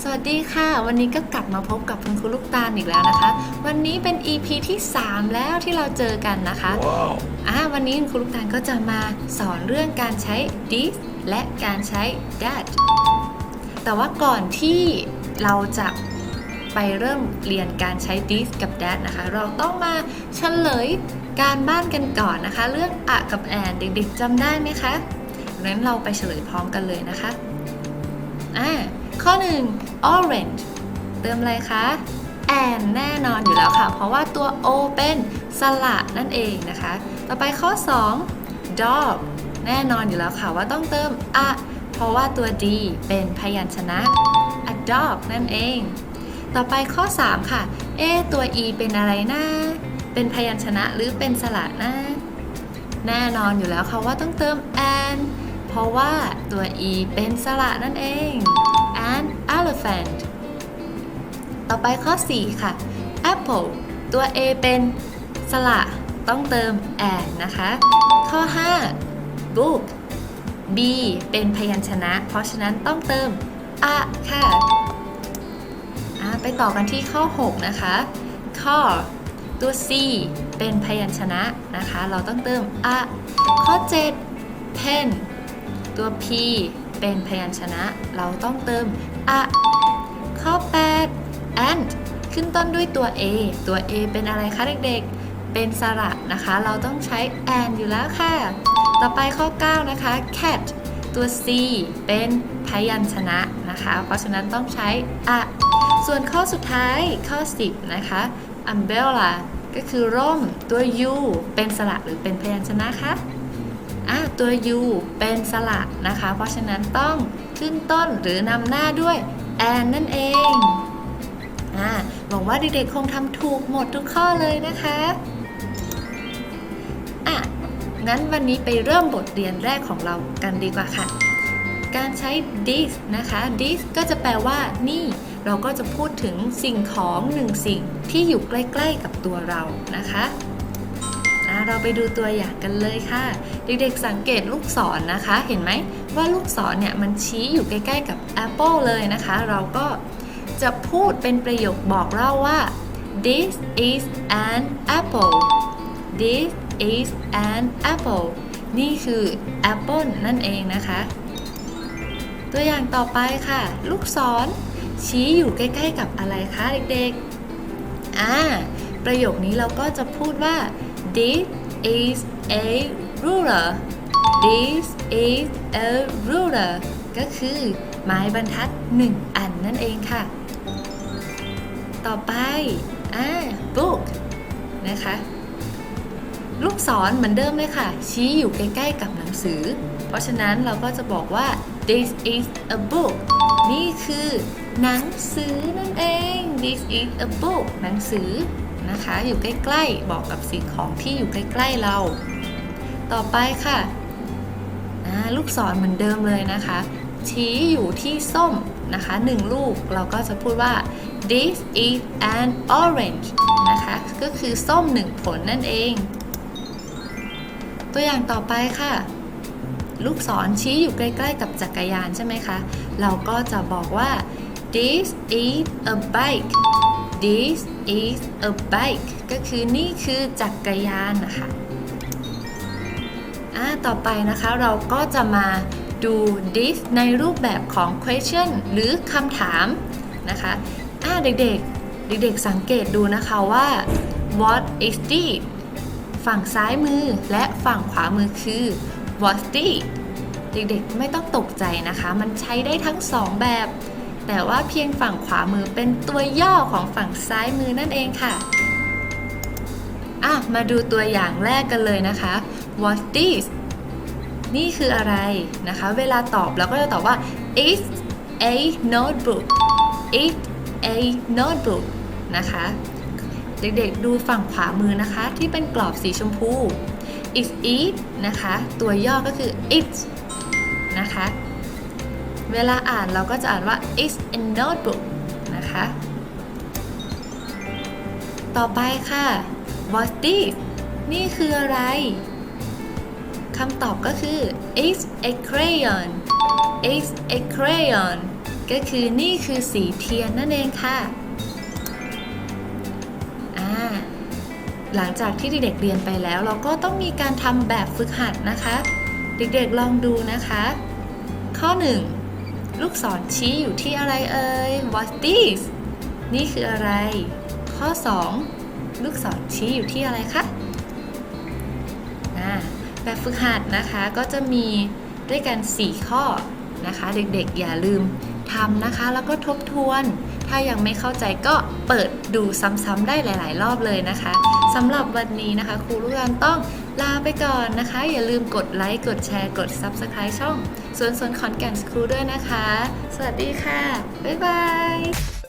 สวัสดีค่ะ วันนี้ก็กลับมาพบกับคุณครูลูกตาลอีกแล้วนะคะ วันนี้เป็น EP ที่ 3 แล้วที่เราเจอกันนะคะอ่าวันนี้คุณครูลูกตาลก็จะมาสอนเรื่องการใช้ this และการใช้ that แต่ว่าก่อนที่เราจะไปเริ่มเรียนการใช้ this กับ that นะคะ เราต้องมาเฉลยการบ้านกันก่อนนะคะ เรื่องอะกับแอนเด็กๆจำได้ไหมคะงั้นเราไปเฉลยพร้อมกันเลยนะคะอ่าข้อ1 orange เติมอะไรคะ and แน่นอนอยู่แล้วค่ะ เพราะว่าตัว o เป็นสระนั่นเองนะคะ ต่อไปข้อ 2 dog แน่นอนอยู่แล้วค่ะว่าต้องเติมอะเพราะว่าตัว d เป็นพยัญชนะ a dog นั่นเอง ต่อไปข้อ 3 ค่ะ เอ ตัว e เป็นอะไรนะ เป็นพยัญชนะหรือเป็นสระนะ แน่นอนอยู่แล้วค่ะว่าต้องเติม and เพราะว่าตัว e เป็นสระนั่นเอง and elephant ต่อไปข้อ 4 ค่ะ apple ตัว a เป็นสระต้องเติม and นะคะ ข้อ 5 book b เป็นพยัญชนะ เพราะฉะนั้นต้องเติม a ค่ะอะไปต่อกันที่ข้อ 6 นะคะ car ตัว c เป็นพยัญชนะนะคะ เราต้องเติม a ข้อ 7 pen ตัว p เป็นพยัญชนะ เราต้องเติม a ข้อ 8 ant ขึ้นต้นด้วยตัว a ตัว a เป็นอะไรคะเด็กๆ เป็นสระนะคะ เราต้องใช้ and อยู่แล้วค่ะ ต่อไปข้อ 9 นะคะ cat ตัว c เป็นพยัญชนะนะคะ เพราะฉะนั้นต้องใช้ a ส่วนข้อสุดท้ายข้อ 10 นะคะ umbrella ก็คือร่มตัว u เป็นสระหรือเป็นพยัญชนะคะ อะตัว u เป็นสระนะคะ เพราะฉะนั้นต้องขึ้นต้นหรือนำหน้าด้วย and นั่นเองอะหวังว่าเด็กๆคงทำถูกหมดทุกข้อเลยนะคะอะงั้นวันนี้ไปเริ่มบทเรียนแรกของเรากันดีกว่าค่ะ การใช้ this นะคะ this ก็จะแปลว่า นี่ เราก็จะพูดถึงสิ่งของหนึ่งสิ่งที่อยู่ใกล้ ๆ กับตัวเรานะคะ เราไปดูตัวอย่างกันเลยค่ะ เด็กๆสังเกตลูกศรนนะคะ เห็นไหมว่าลูกศรเนี่ยมันชี้อยู่ใกล้ๆกับ apple เลยนะคะ เราก็จะพูดเป็นประโยคบอกเล่าว่า this is an apple this is an apple นี่คือ apple นั่นเองนะคะ ตัวอย่างต่อไปค่ะ ลูกศรชี้อยู่ใกล้ๆกับอะไรคะเด็กๆ อ่า ประโยคนี้เราก็จะพูดว่า this is a ruler this is a ruler ก็คือไม้บรรทัดหนึ่งอันนั่นเองค่ะ ต่อไปอ่า book นะคะ ลูกศรเหมือนเดิมเลยค่ะ ชี้อยู่ใกล้ๆกับหนังสือ เพราะฉะนั้นเราก็จะบอกว่า this is a book นี่คือหนังสือนั่นเอง this is a book หนังสือ นะคะ อยู่ใกล้ๆบอกกับสิ่งของที่อยู่ใกล้ๆเรา ต่อไปค่ะลูกศรเหมือนเดิมเลยนะคะ ชี้อยู่ที่ส้มนะคะหนึ่งลูกเราก็จะพูดว่า this is an orange นะคะ ก็คือส้มหนึ่งผลนั่นเอง ตัวอย่างต่อไปค่ะ ลูกศรชี้อยู่ใกล้ๆกับจักรยานใช่ไหมคะ เราก็จะบอกว่า this is a bike this is a bike ก็คือนี่คือจักรยานนะคะอ่าต่อไปนะคะเราก็จะมาดู this ในรูปแบบของ question หรือคำถามนะคะอ่าเด็กๆ เด็กๆสังเกตดูนะคะว่า what is this ฝั่งซ้ายมือและฝั่งขวามือคือ what this เด็กๆ ไม่ต้องตกใจนะคะ มันใช้ได้ทั้งสองแบบ แต่ว่าเพียงฝั่งขวามือเป็นตัวย่อของฝั่งซ้ายมือนั่นเองค่ะอะมาดูตัวอย่างแรกกันเลยนะคะ what this นี่คืออะไรนะคะ เวลาตอบเราก็จะตอบว่า it's a notebook it's a notebook นะคะ เด็กๆดูฝั่งขวามือนะคะ ที่เป็นกรอบสีชมพู is it นะคะ ตัวย่อก็คือ it's นะคะ เวลาอ่านเราก็จะอ่านว่า it's a notebook นะคะ ต่อไปค่ะ what this นี่คืออะไร คำตอบก็คือ it's a crayon it's a crayon ก็คือนี่คือสีเทียนนั่นเองค่ะหลังจากที่เด็กๆเรียนไปแล้ว เราก็ต้องมีการทำแบบฝึกหัดนะคะ เด็กๆลองดูนะคะ ข้อ 1 ลูกศรชี้อยู่ที่อะไรเอ่ย What this นี่คืออะไร ข้อ 2 ลูกศรชี้อยู่ที่อะไรคะแบบฝึกหัดนะคะก็จะมีด้วยกัน 4 ข้อนะคะ เด็กๆอย่าลืมทำนะคะ แล้วก็ทบทวน ถ้ายังไม่เข้าใจก็เปิดดูซ้ำๆได้หลาย ๆ รอบเลยนะคะสำหรับวันนี้นะคะ ครูลูกอันต้อง ลาไปก่อนนะคะ อย่าลืมกดไลค์กดแชร์กด Subscribe ช่องสวนสวนขอนแก่นสครูด้วยนะคะ สวัสดีค่ะ บ๊ายบาย